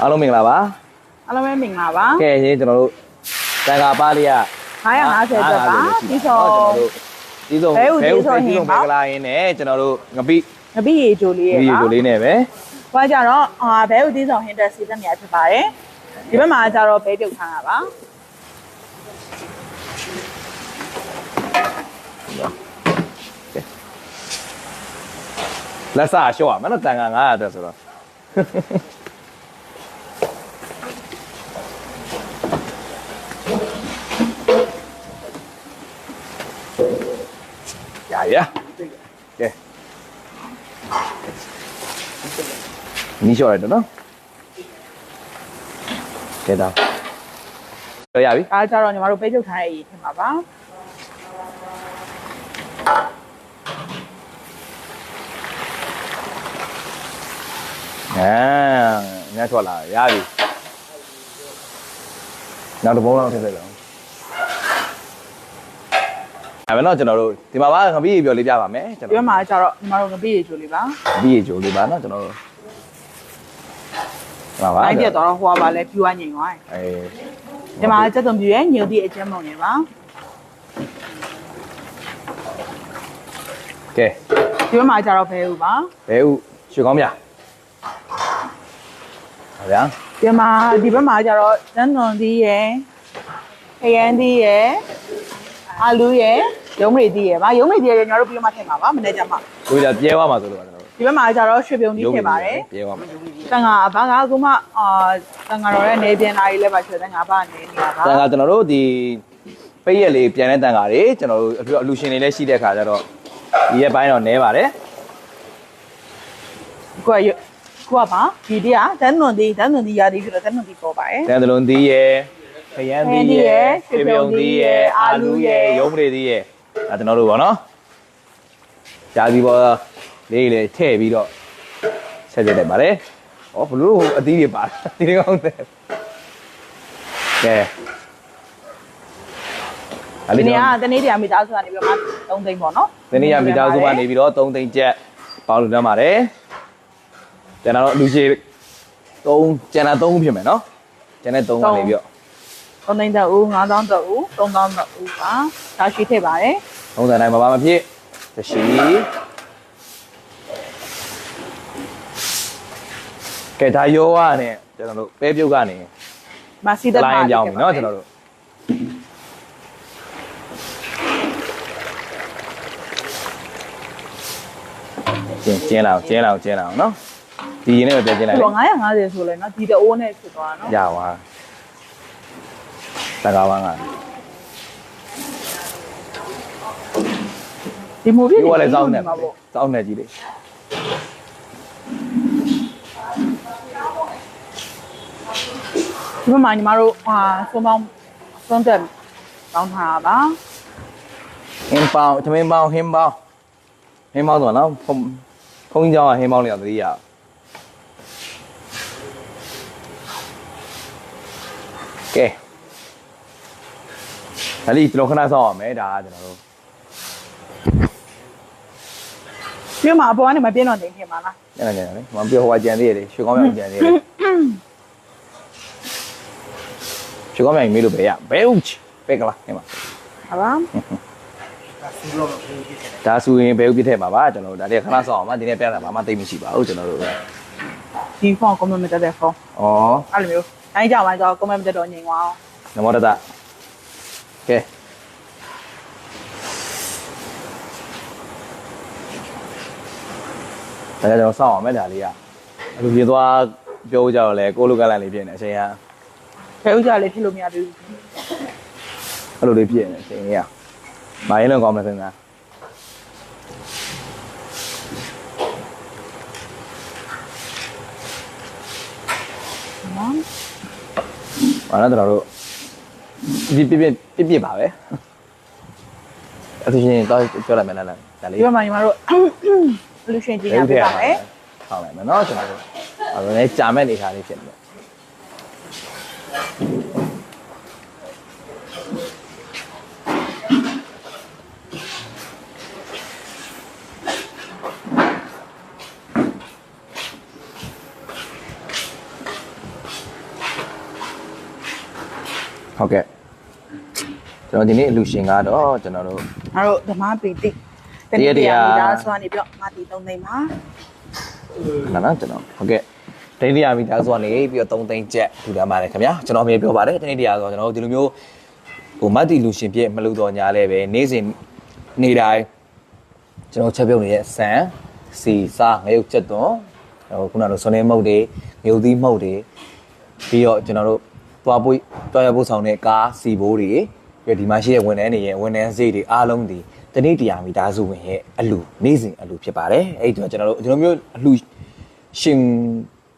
အားလုံးမင်္ဂလာပါအားလုံးပဲမင်္ဂလာပါကဲရေးကျွန်တော်တို့တန်ခါပါလေးက950ကျော်ပါဒီဆိုဒီဆုံးဘဲဥဒီဆိုဒီဟဆုံးင်မပါင်္ဂလာရင်းနဲ့ကျွန်တော်တို့ငပိငပိရေဂျိုလေးဒီရဲ့ပါလိုလေးနဲ့ပဲ။ဟိုကကြတော့အာဘဲဥသီးဆောင်ဟင်းတက်စီသက်မြာဖြစ်ပါတယ်။ဒီဘက်မှာကြတော့ဘဲပြုတ်ထားတာပါလက်စားရှော့ရမယ်နော်တန်ခါ900အတွက်ဆိုတော့ ရရကဲနီးလျှော့ရတယ်နော်ကဲတော့တော့ရပြီ။ဒါကြတော့ညီမတို့ဘဲပြုတ်ထားတဲ့အရေးထင်ပါပါအာညထွက်လာရပြီနောက်တစ်ပုံးလောက်ထည့်လိုက်တော့ အဲ့တော့ကျွန်တော်တို့ဒီမှာပါငပိရေပြောလေးပြပါမယ်ကျွန်။ဒီဘတော်က်မှာကြတော့ညီမတို့ငပိရေဂျိုလေးပါငပိရေဂျိုလေးပါနော်ကျွန်တော်တို့ပါ။ပါတိုင်းပြတ်သွားတော့ဟိုကပါလဲဖြူဝညင်သွားတယ်အေး။ဒီမှာစက်သွန်ပြူရဲ့ညိုသည့်အကျဉ်းမုံတွေပါကဲ။ဒီဘက်မှာကြတော့ဘဲဥပါဘဲဥရွှေကောင်းပြဟုတ်ဗျာ။ဒီမှာဒီဘက်မှာကြတော့တန်းသွန်သီးရဲ့ခရမ်းသီးရဲ့ အာလူရဲ့ရုံးမရီသီးရဲ့ပါရုံးမရီသီးရဲ့ညီမတို့ပြီးတော့မှထည့်မှာပါမနေ့ကမှကိုကြပြဲသွားမှာဆိုလို့ပါကျွန်တော်တို့ဒီဘက်မှာကျတော့ရွှေပြုံကြီးထည့်ပါတယ်ပြဲသွားမှာ။တန်ငါဘာကကုမအာတန်ငါတော်ရဲ့နေပြန်လာကြီးလည်းပါရွှေတန်ငါဘာနေနေတာပါတန်ခါကျွန်တော်တို့ဒီပိတ်ရက်လေးပြန်တဲ့တန်ခါတွေကျွန်တော်တို့အလူရှင်တွေလည်းရှိတဲ့ခါကျတော့ဒီရက်ပိုင်းတော့နဲပါတယ်။ကိုကရကိုကပါဒီတည်းကတန်းသွန်ဒီတန်းသွန်ဒီရာဒီဆိုတော့တန်းသွန်ဒီပေါ်ပါတယ်တန်တလုံးသီးရယ် ခရမ်းသီးရယ်ရွှေပြုံသီးရယ်အာလူရယ်ရုံးပရိသီးရယ်ဒါကျွန်တော်တို့ပေါ့နော်ဂျာစီပေါ်လေးလေးထည့်ပြီးတော့ဆက်ကြလိုက်ပါတယ်ဩဘလို့အသီးတွေပါအသီးတွေကောင်းတယ်ကဲ။အဲ့ဒီဒီနေ့တော့ကတနေ့တည်းကမိသားစုကနေပြီးတော့မှ3သိန်းပေါ့နော်ဒီနေ့ရမိသားစုကနေပြီးတော့3သိန်းကျပ်ပေါလို့တမ်းပါတယ်ကျန်တာတော့လူရှိ3ကျန်တာ3ဖြစ်မယ်နော်ကျန်တဲ့3ကနေပြီးတော့ 3သိန်းတက်ဦး9000တက်ဦး3000တက်ဦးပါ။ဒါရှိထည့်ပါတယ် ထုံးစံတိုင်းမပါမဖြစ်တရှိကဲဒါယောဝနဲ့ကျွန်တော်တို့ပဲပြုတ်ကနေ ။မစီတက် လိုင်းပြောင်းပြီเนาะကျွန်တော်တို့ကျင်းကျင်းလာအောင်ကျင်းလာအောင်ကျင်းလာအောင်เนาะဒီရင်နဲ့ပဲပြန်ကျင်းလိုက် ဒီ လေ တော့950ဆိုလဲနော်ဒီတအိုးနဲ့ဖြစ်သွားတာနော် ရပါ တကားဝမ်းကဒီမိုးပြည့်ဒီကလည်းစောင်းနေမှာပေါ့စောင်းနေကြီးလေဒီမှာညီမတို့ဟာသုံးပေါင်းသုံးတက်တောင်းထားတာပါဟင်းပေါင်းသမင်းပေါင်းဟင်းပေါင်းဟင်းပေါင်းဆိုတော့နော်ဖုံဖုံးကြောင်းကဟင်းပေါင်းလေးအောင်သတိရအောင်ကဲ ဒါလေးကျွန်တော်ခဏစောင့်အောင်မယ်ဒါကကျွန်တော်တို့ဒီမှာအပေါ်ကနေမပြင်းတော့နေခင်ပါလားညနေညနေလေမပြောဟိုကကြံသေးတယ်လေရွှေကောင်းမြောင်ကြံသေးတယ်ရွှေကောင်းမြောင်မေးလို့ပဲရဘဲဥချပဲကလားဟဲ့မှာဟုတ်ပါဒါဆိုရင်ဘဲဥပြစ်ထဲမှာပါကျွန်တော်တို့ဒါလေးခဏစောင့်အောင်ပါဒီနေ့ပြတာဘာမှသိမရှိပါဘူးကျွန်တော်တို့ပဲဒီဖုန်းကွန်မန့်မတက်တဲ့ဖုန်းဩအဲ့လိုမျိုးတိုင်းကြပါကြောကွန်မန့်မတက်တော့ညင်သွားအောင်နမောတတ ကဲဒါကြတော့စောင့်အောင်မယ်ဒါလေးကအခုပြေသွားပြောကြတော့လေကိုလိုကလန်လေးဖြစ်နေအချိန်ကဖဲဥကြလေးဖြစ်လို့မရသေးဘူးအဲ့လိုလေးဖြစ်နေအချိန်ကြီးကမိုင်းလုံးကောင်းမယ်စဉ်းစားနော်ဘာလဲကျွန်တော် ဒီပြပြပြပြပါပဲအဲ့ဒါရှင်တော့ပြောလိုက်မယ်လားဒါလေးဒီမှာညီမတို့လူရှင်ကြီးရပြပါမယ်ဟောင်းလိုက်မယ်နော်ကျွန်တော်တို့အဲ့ဒါလည်းကြာမဲ့နေထားလေးဖြစ်နေတယ်ဟုတ်ကဲ့ ကျွန်တော်ဒီနေ့အလူရှင်ကတော့ကျွန်တော်တို့ငါတို့ဓမ္မပီတိတရားတရားမိသားစုကနေပြီးတော့မာတီ3သိန်းပါနာနာကျွန်တော်ဟုတ်ကဲ့ဒိဋ္ဌိယာမိသားစုကနေပြီးတော့3သိန်းကျပ်ထူထားပါတယ်ခင်ဗျာကျွန်တော်အမြဲပြောပါတယ်ဒိဋ္ဌိယာဆိုတော့ကျွန်တော်တို့ဒီလိုမျိုးဟိုမတ်တီလူရှင်ပြည့်မလို့တော့ညာလဲပဲနေ့စဉ်နေ့တိုင်းကျွန်တော်ချက်ပြုတ်နေတဲ့ဆန်စီစားငရုတ်ချက်သွန်ဟိုခုနကလိုစွန်နေမုတ်တွေငရုတ်သီးမုတ်တွေပြီးတော့ကျွန်တော်တို့တွားပွေးတွားရဖို့ဆောင်တဲ့ကားစီဘိုးတွေ ပြီးတော့ဒီမှာရှိတဲ့ဝန်ထမ်းတွေရဲ့ဝန်ထမ်းစိတ်တွေအားလုံးဒီတနေ့တရားမိသားစုဝင်ရဲ့အလူနေ့စဉ်အလူဖြစ်ပါတယ်အဲ့ဒီတော့ကျွန်တော်တို့ဒီလိုမျိုးအလူရှင်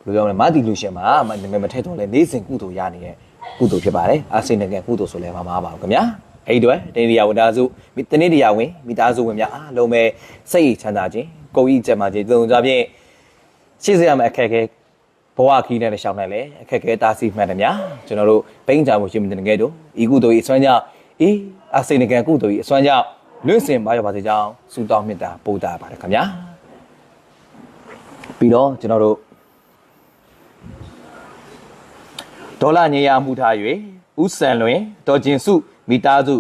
ဘယ်လိုပြောမလဲမာတီလူရှင်မှာမနာမည်မထည့်တော့လဲနေစဉ်ကုသိုလ်ရနေတဲ့ကုသိုလ်ဖြစ်ပါတယ်အာစိန်ငယ်ကုသိုလ်ဆိုလဲမမှားပါဘူးခင်ဗျာအဲ့ဒီတော့တေရီယာဝတ္တစုတနေ့တရားဝင်မိသားစုဝင်များအားလုံးပဲစိတ်ချမ်းသာခြင်းကိုယ်ဤကျမ်းမာခြင်းသုံးစားဖြင့်ရှေ့စရမယ့်အခက်အခဲဘဝခီးနဲ့ရှောင်းနိုင်လေအခက်အခဲတားဆီးမှန်တယ်များကျွန်တော်တို့ပိန်းကြမှုရှင်မတင်ငယ်တို့ဤကုသိုလ်ဤအစွမ်းကြောင့် ဤအာစိန်ငယ်ကုသိုလ်ဤအစွမ်းကြောင့်လွင့်စင်ပါရပါစေကြောင်းဆုတောင်းမေတ္တာပို့တာပါတယ်ခင်ဗျာပြီးတော့ကျွန်တော်တို့ဒေါ်လာညေရမှုထား၍ဥဆန်လွင်ဒေါ်ကျင်စုမိသားစု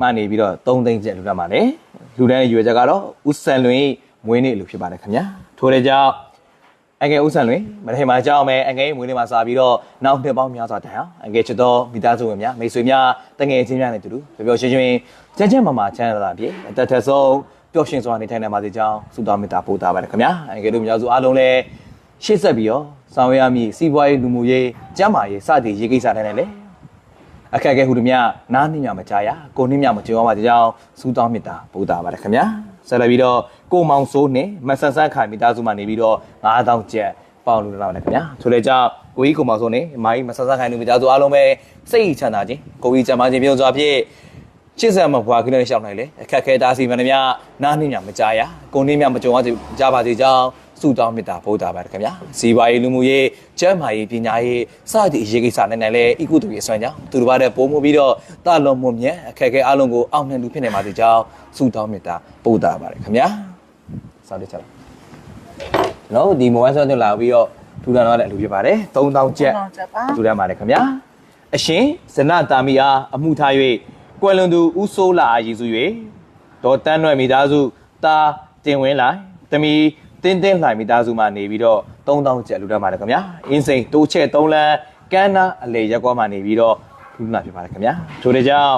မှနေပြီးတော့3သိန်းကျပ်လူတန်းပါလေလူတန်းရဲ့ရွေချက်ကတော့ဥဆန်လွင်မွေးနေ့လူဖြစ်ပါတယ်ခင်ဗျာထိုတဲ့ကြောင့် အငယ်ဥဆန်လွင်မထေမှာကြောင်းမယ်အငယ်မွေးနေ့မှာစာပြီးတော့နောက်နှစ်ပေါင်းများစွာတိုင်အောင်အငယ်ချစ်တော်မိသားစုဝင်များမိတ်ဆွေများတငယ်ချင်းများနဲ့တူတူပျော်ပျော်ရွှင်ရွှင်ချမ်းချမ်းမာမာချမ်းသာတာပြေအသက်ထက်ဆုံးပျော်ရွှင်စွာနေထိုင်နိုင်ပါစေကြောင်းဆုတောင်းမေတ္တာပို့တာပါတယ်ခင်ဗျာအငယ်တို့များစုအားလုံးလည်းရှေ့ဆက်ပြီးတော့ဆောင်ရွက်ရမည်စီးပွားရေးလူမှုရေးကျန်းမာရေးစသည်ရေးကိစ္စတိုင်းနဲ့လေအခက်အခဲဟူသည်များနားနှင်းမြမကြားရကိုနှင်းမြမကြောပါကြကြောင်းစူးတောင်းမေတ္တာပို့တာပါတယ်ခင်ဗျာ ဆက်လက်ပြီးတော့ကိုမောင်စိုးနဲ့မဆန်ဆန်းခိုင်မိသားစုမှနေပြီးတော့9000ကျပ်ပေါင်လူလာပါတယ်ခင်ဗျာဆိုလေကြောင့်ကိုကြီးကိုမောင်စိုးနဲ့မိုင်းမဆန်ဆန်းခိုင်လူမိသားစုအားလုံးပဲစိတ်ချမ်းသာခြင်းကိုကြီးကျမ်းမာခြင်းပြုံးစွာဖြင့်ချစ်စံမဘွားကိနဲ့ရှောင်းနိုင်လေအခက်ခဲတားဆီးမှန်သည်များနားနှင်းမြမကြားရကိုနှင်းမြမကြောပါကြပါစေကြောင်း စုတောင်းမေတ္တာဗုဒ္ဓဘာသာခင်ဗျာစီပွားရေးလူမှုရေးကျန်းမာရေးပညာရေးစသည့်အရေးကိစ္စနဲ့နဲ့လည်းဤကုသိုလ်ရေးအစွမ်းကြောင့်သူတို့ဘာတဲ့ပိုးမှုပြီးတော့တာလွန်မွန်မြတ်အခက်အခဲအလုံးကိုအောင်မြင်လူဖြစ်နေပါစေကြောင်းစုတောင်းမေတ္တာဗုဒ္ဓဘာသာခင်ဗျာစောင့်ကြည့်ချလိုက်ကျွန်တော်တို့ဒီမိုဘိုင်းဆွမ်းတင်လာပြီးတော့ထူထမ်းတော့တဲ့အလူဖြစ်ပါတယ်3000ကျပ်3000ကျပ်ပါထူထမ်းပါတယ်ခင်ဗျာအရှင်ဇနတာမီအားအမှုထား၍ကွယ်လွန်သူဦးစိုးလာအားရည်စု၍ဒေါ်တန်းနွယ်မိသားစုတာတင်ဝင်းလိုက်တမီ တင်းတင်းလှိုင်မိသားစုမှနေပြီးတော့3000ကျပ်လူတန်းပါတယ်ခင်ဗျာအင်းစိန်တိုးချက်3လမ်းကန်းနာအလေရက်ကွာမှနေပြီးတော့ထူးနာဖြစ်ပါတယ်ခင်ဗျာထို့တဲ့ကြောင့်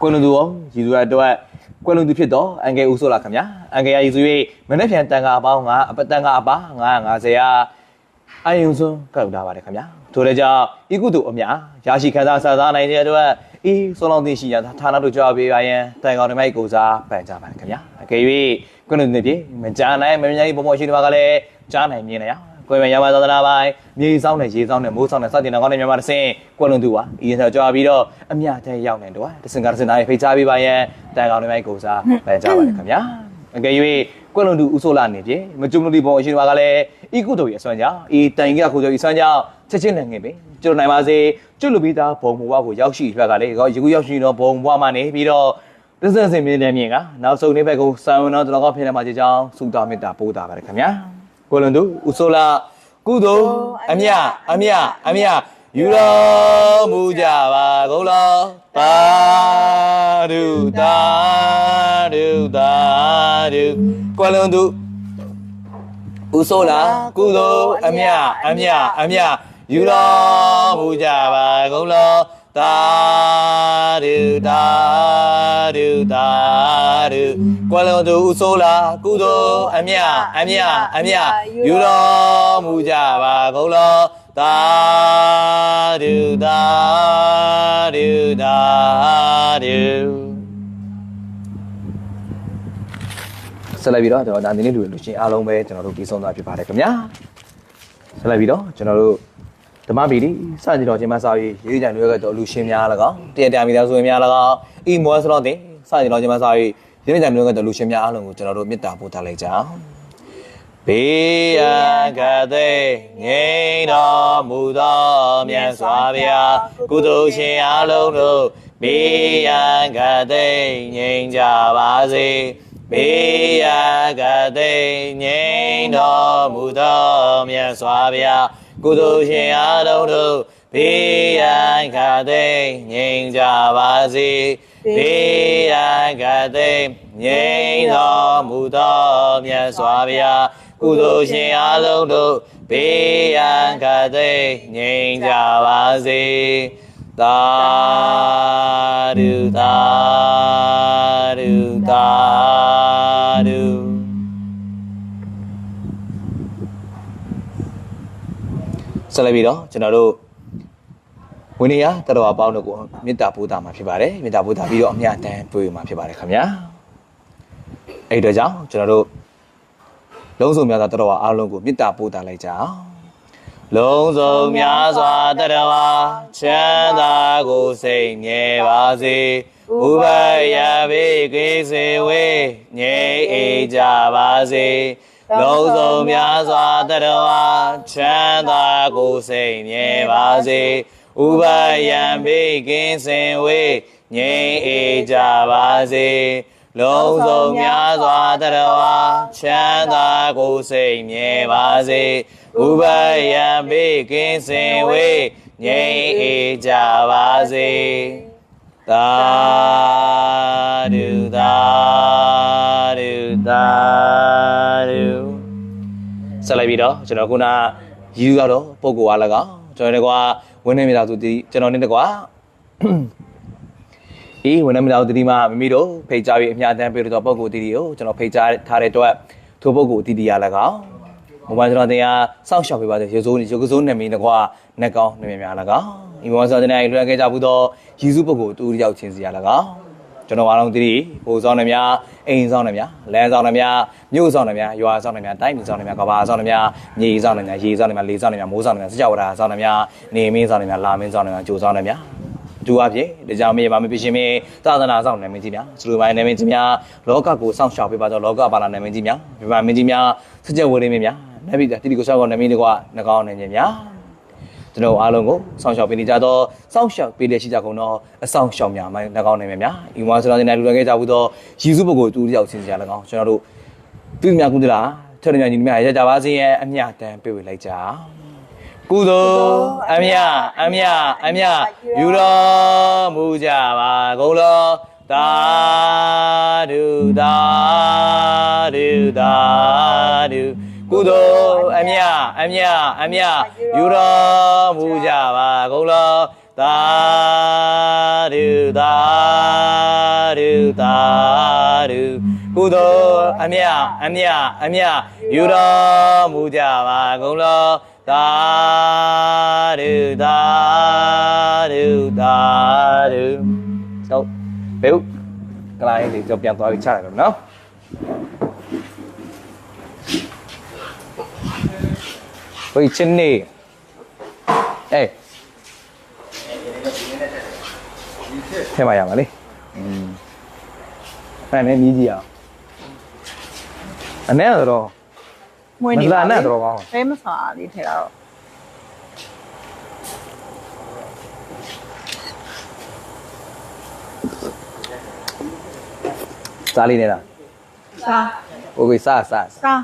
ကွယ်လွန်သူရောရည်စုရအတွက်ကွယ်လွန်သူဖြစ်တော့အန်ကယ်ဦးစိုးလာခင်ဗျာအန်ကယ်ရည်စု၍မနေ့ပြန်တန်ခါအပေါင်း9အပတန်ခါအပါ950ရာအယုံဆုံးကောက်ထားပါတယ်ခင်ဗျာထို့တဲ့ကြောင့်ဤကုသိုလ်အများရရှိခံစားစားစားနိုင်တဲ့အတွက်ဤဆုံးလောင်းသိရှိရဌာနတို့ကြောက်ပေးပါရန်တန်ကောင်ဓမ္မိုက်ကိုစားပန်ကြပါတယ်ခင်ဗျာအကယ်၍ ကုဏ္ဏနေပြေမကြားနိုင်မမြင်ကြီးပုံပေါ်ရှိတဲ့မှာကလည်းကြားနိုင်မြင်နေရကွယ်မရမသာသနာပိုင်းမြေဆောင်နဲ့ရေဆောင်နဲ့မိုးဆောင်နဲ့စတင်တော်ကောင်းတဲ့မြန်မာတစ်စင်းကွယ်လွန်သူပါဤရင်ဆက်ကြွားပြီးတော့အမြတဲ့ရောက်နေတော့တစင်ကတစင်သားဖိတ်ချပေးပါရန်တန်ကောင်ဓမ္မိုက်ကိုစားပန်ကြပါတယ်ခင်ဗျာအကယ်၍ကွယ်လွန်သူဦးဆိုလာနေပြေမကြုံလို့ဒီပုံရှိတဲ့မှာကလည်းဤကုသိုလ်ရဲ့အစွမ်းကြောင့်ဤတိုင်ကခုဆိုဤစွမ်းကြောင့်ချက်ချင်းလည်းငင်ပဲကျွတ်နိုင်ပါစေကျွတ်လူပြီးသားဘုံဘဝကိုရောက်ရှိရွက်ကလည်းရေကူရောက်ရှိတော့ဘုံဘဝမှာနေပြီးတော့ တစ္ဆန်စင်မြင်းတဲ့မြင်ကနောက်ဆုံးနေ့ဘက်ကိုစာဝန်တော်တော်ကောင်းဖြစ်နေမှာကြောင်းစုတော်မေတ္တာပို့တာပါတယ်ခင်ဗျာကိုလွန်သူဦးဆိုလာကုသိုလ်အမြအမြအမြယူတော်မူကြပါကုန်လောသာဓုသာဓုသာဓုကိုလွန်သူဦးဆိုလာကုသိုလ်အမြအမြအမြယူတော်မူကြပါကုန်လော သာဓုသာဓုသာဓုကွယ်လွန်သူဦးဆိုလာကုသိုလ်အမြအမြအမြယူတော်မူကြပါကုန်လောသာဓုသာဓုသာဓုဆက်လက်ပြီးတော့ကျွန်တော်ဒါနေလေးလူလူချင်းအားလုံးပဲကျွန်တော်တို့ပြီးဆုံးသွားဖြစ်ပါတယ်ခင်ဗျာဆက်လက်ပြီးတော့ကျွန်တော်တို့ဓ မ္မပီတိစကြတော်ချင်းမစာရေးရေးကြံတွေကတော့လူရှင်များ၎င်းတရားတရားမိသားစုဝင်များ၎င်းဤမောစလောတင်စကြတော်ချင်းမစာရေးရေးကြံတွေကတော့လူရှင်များအားလုံးကိုကျွန်တော်တို့မေတ္တာပို့ထားလိုက်ကြအောင်ဘေးရန်ကတဲ့ငိမ့်တော်မူသောမြတ်စွာဘုရားကုသိုလ်ရှင်အားလုံးတို့ဘေးရန်ကတဲ့ငြိမ်ကြပါစေဘေးရန်ကတဲ့ငြိမ်တော်မူသောမြတ်စွာဘုရား ကုသိုလ်ရှင်အားလုံးတို့ဘေးရန်ခတ်သိမ်းငြိမ်ကြပါစေဘေးရန်ခတ်သိမ်းငြိမ်တော်မူသောမြတ်စွာဘုရားကုသိုလ်ရှင်အလုံးတို့ဘေးရန်ခတ်သိမ်းငြိမ်ကြပါစေသာဓုသာဓုသာဓု ဆက်လက်ပြီးတော့ကျွန်တော်တို့ဝိနည်းတတော်အပေါင်းတို့ကိုမေတ္တာပို့တာမှာဖြစ်ပါတယ်မေတ္တာပို့တာပြီးတော့အမြတ်တမ်းပေးမှာဖြစ်ပါတယ်ခင်ဗျာအဲ့ဒီတော့ကြောင့်ကျွန်တော်တို့လုံးစုံများစွာတတော်အားလုံးကိုမေတ္တာပို့တာလိုက်ကြအောင်လုံးစုံများစွာတတော်ချမ်းသာကိုစိတ်ငြဲပါစေဥပယဘေကိစေဝေငြိမ်းအေးကြပါစေ လုံးစုံများစွာတရဝချမ်းသာကိုစိတ်မြဲပါစေဥပယံဘေးကင်းစင်ဝေးငြိမ်းအေးကြပါစေလုံးစုံများစွာတရဝချမ်းသာကိုစိတ်မြဲပါစေဥပယံဘေးကင်းစင်ဝေးငြိမ်းအေးကြပါစေသာဓုသာဓု သာဓုဆက်လိုက်ပြီးတော့ကျွန်တော်ခုနယူရတော့ပုံကောအား၎င်းကျွန်တော်တို့ကဝင်းနေမိသားစုတီကျွန်တော်နဲ့တကွာအေးဝင်းနေမိသားစုတီမှာမိမိတို့ဖိတ်ကြားပြီးအမြတ်တမ်းပေးတော့ပုံကောတီတီကိုကျွန်တော်ဖိတ်ကြားထားတဲ့အတွက်ထိုပုံကောတီတီအား၎င်းမိုဘိုင်းကျွန်တော်တင်ရစောင့်ရှောက်ပေးပါစေရေစိုးရေကစိုးနေမိတကွာနှက်ကောင်းနေမြများ၎င်းဒီမောဆောတင်ရလွှဲခဲ့ကြဘူးတော့ယေစုပုံကောတူတယောက်ချင်းစီအား၎င်း ကျွန်တော်အားလုံးတည်ဟိုဆောင်နေများအိမ်ဆောင်နေများလမ်းဆောင်နေများမြို့ဆောင်နေများရွာဆောင်နေများတိုင်းပြည်ဆောင်နေများကဘာဆောင်နေများမြေဆောင်နေများရေဆောင်နေများလေဆောင်နေများမိုးဆောင်နေများစကြဝဠာဆောင်နေများနေမင်းဆောင်နေများလာမင်းဆောင်နေများဂျိုဆောင်နေများသူအဖြစ်ဒီကြောင့်မြေပါမပြရှင်မင်းသာသနာဆောင်နေမင်းကြီးများစလူပိုင်းနေမင်းကြီးများလောကကိုစောင့်ရှောက်ပေးပါတော့လောကပါလာနေမင်းကြီးများပြပါမင်းကြီးများစကြဝဠာမင်းများနဗိတတိတိကိုဆောက်ကောနေမင်းတကွာနှကောင်းနေခြင်းများ ကျွန်တော်အားလုံးကိုစောင့်ရှောက်ပေးနေကြတော့စောင့်ရှောက်ပေးလျက်ရှိကြကုန်တော့အဆောင်ရှောင်များမိုင်း၎င်းနေမြများဤမှာဆိုတော့ဒီနေ့လူရခဲ့ကြဘူးတော့ယေစုပုဂ္ဂိုလ်တူတယောက်ချင်းစီကြ၎င်းကျွန်တော်တို့ပြုမြကုသလာထရညာညီမြရကြပါစေရဲ့အမြတမ်းပေးဝေလိုက်ကြကုသိုလ်အမြအမြအမြယူတော်မူကြပါကုန်လောသာဓုသာဓုသာဓု ကုသိုလ်အမြအမြအမြယူတော်မူကြပါကုန်လောသာဓုသာဓုသာဓုကုသိုလ်အမြအမြအမြယူတော်မူကြပါကုန်လောသာဓုသာဓုသာဓုဟုတ်ဘယ်ဟုတ်ကလာရင်ဒီကြောပြန်သွားပြီးချရတယ်ဗျနော် ဝေးချင်းနေအေးထဲမှာရမှာလေอืมအဲ့နဲ့မြည်ကြည့်အောင်အနဲ့တော့ မွေးနေ မလာနဲ့တော့ကောင်း ဘဲမစာလေးထဲတာတော့ စားလေးနေတာ စာ โอเคစားစား စာ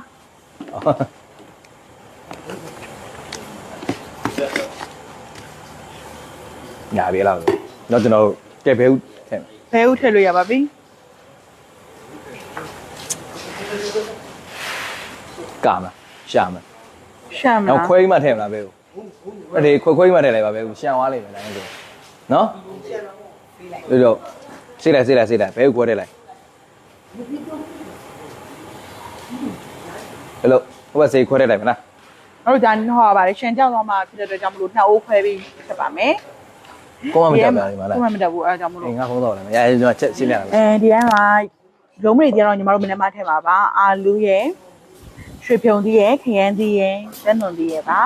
ညာပြေလောက်တော့ကျွန်တော်ကဲဘဲဦးထဲမှာဘဲဥထည့်လို့ရပါပြီကာမရှာမရှမ်းမနောက်လားခွဲကြီးမှထဲမလားဘဲဦးအဲ့ဒီခွဲခွဲကြီးမှထဲလိုက်ပါဘဲဦးရှံသွားလိမ့်မယ်တိုင်းဆိုနော်လို့တော့စိတ်လိုက်စိတ်လိုက်စိတ်လိုက်ဘဲဦးခွဲထဲလိုက်ဟယ်လိုဟိုဘက်စိတ်ခွဲထဲလိုက်မလားအဲ့တော့ဒါဟောပါလေရှမ်းကြောက်သွားမှဖြစ်တဲ့အတွက်ကြောင့်မလို့နှစ်အိုးခွဲပြီးဖြစ်ပါမယ် ကိုမမတက်ပါဘူးမလားကိုမမတက်ဘူးအဲဒါကြောင့်မလို့အေးငါဖုန်းတော့လည်းမရရင်ကျွန်တော်ချက်ရှင်းပြရမယ်အဲဒီတိုင်းမှာလုံးမတွေကြတော့ညီမတို့မနေ့မှထည့်ပါပါအာလူရယ်ရွှေဖြုံသီးရယ်ခရမ်းသီးရယ်လက်နွန်သီးရယ်ပါ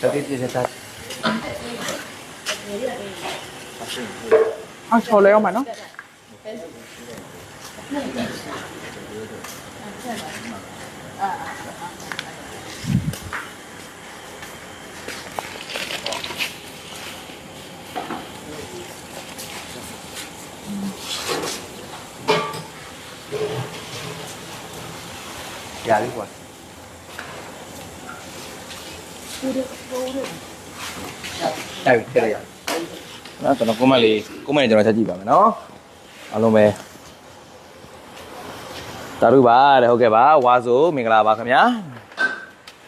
တတိတိတက်အောင်ချော်လဲအောင်ပါနော် ရလေးကွာတိုက်ထည့်ရနော်ကျွန်တော်ကွန်မန့်လေးကွန်မန့်လေးကျွန်တော်ချက်ကြည့်ပါမယ်နော်အားလုံးပဲ တာရုပါတဲ့ဟုတ်ကဲ့ပါဝါဆိုမင်္ဂလာပါခင်ဗျာ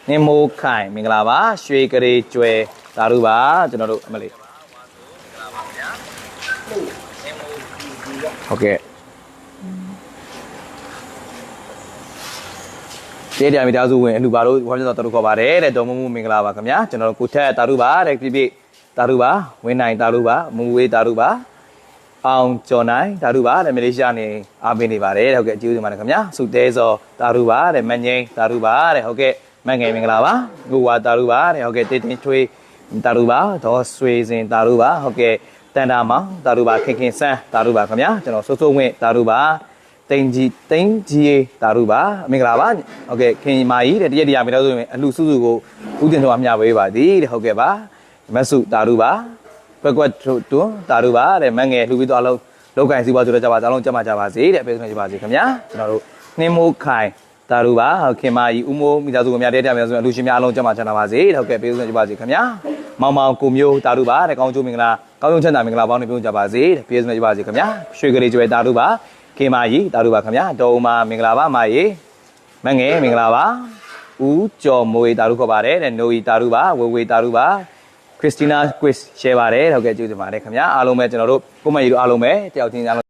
နင်မိုးခိုင်မင်္ဂလာပါရွှေကလေးကျွဲတာရုပါကျွန်တော်တို့အမလေးဟုတ်ကဲ့ကျေးတရားမိသားစုဝင်အလှပါတို့ဝါမျက်စောတော်တို့ခေါ်ပါတယ်တဲ့ဒေါ်မမှုမင်္ဂလာပါခင်ဗျာကျွန်တော်တို့ကိုထက်တာရုပါတဲ့ပြပြတာရုပါဝင်းနိုင်တာရုပါမူဝေးတာရုပါ အောင်ကျော်နိုင်တာရုပါတဲ့မလေးရှားနေအားပေးနေပါတယ်တဲ့ဟုတ်ကဲ့ကျေးဇူးတင်ပါတယ်ခင်ဗျာစုတဲစောတာရုပါတဲ့မငိမ့်တာရုပါတဲ့ဟုတ်ကဲ့မငယ်မင်္ဂလာပါငိုဝါတာရုပါတဲ့ဟုတ်ကဲ့တင်းတင်းထွေးတာရုပါဒေါ်ဆွေစင်တာရုပါဟုတ်ကဲ့တန်တာမောင်တာရုပါခင်ခင်ဆန်းတာရုပါခင်ဗျာကျွန်တော်စိုးစိုးဝင်းတာရုပါတိန်ကြီးတိန်ကြီးတာရုပါမင်္ဂလာပါဟုတ်ကဲ့ခင်မာကြီးတဲ့တရက်တရာမိသားစုဝင်အလှစုစုကိုဥတင်တော်မျှဝေးပါသည်တဲ့ဟုတ်ကဲ့ပါမဆုတာရုပါ ပကွက်တွန်းတာရုပါတဲ့မငယ်လှူပြီးတော့အလုံးလောက်ကင်စီပွားဆိုတော့ကြပါအားလုံးကြမှာကြပါစေတဲ့အပေးဆုံးကြပါစေခင်ဗျာကျွန်တော်တို့နှင်းမိုးခိုင်တာရုပါဟုတ်ခင်မာကြီးဦးမိုးမိသားစုဝင်များတဲ့တရားမိသားစုဝင်အလှရှင်များအလုံးကြမှာချမ်းသာပါစေတဲ့ဟုတ်ကဲ့ပေးဆုံးကြပါစေခင်ဗျာမောင်မောင်ကိုမျိုးတာရုပါတဲ့ကောင်းကျိုးမင်္ဂလာကောင်းကျိုးချမ်းသာမင်္ဂလာပေါင်းနဲ့ပြုကြပါစေတဲ့ပေးဆုံးကြပါစေခင်ဗျာရွှေကလေးကျွဲတာရုပါခေမာကြီးတာတို့ပါခင်ဗျာဒေါ်ဦးမမင်္ဂလာပါမာကြီးမငယ်မင်္ဂလာပါဦးကျော်မိုးတာတို့ခေါ်ပါတယ်တဲ့နိုဤတာတို့ပါဝေဝေတာတို့ပါ ခရစ်စတီနာကွစ်ရှယ်ပါတယ်ဟုတ်ကဲ့ကျေးဇူးတင်ပါတယ်ခင်ဗျာအားလုံးပဲကျွန်တော်တို့ကိုမကြီးတို့အားလုံးပဲတယောက်ချင်းအားလုံး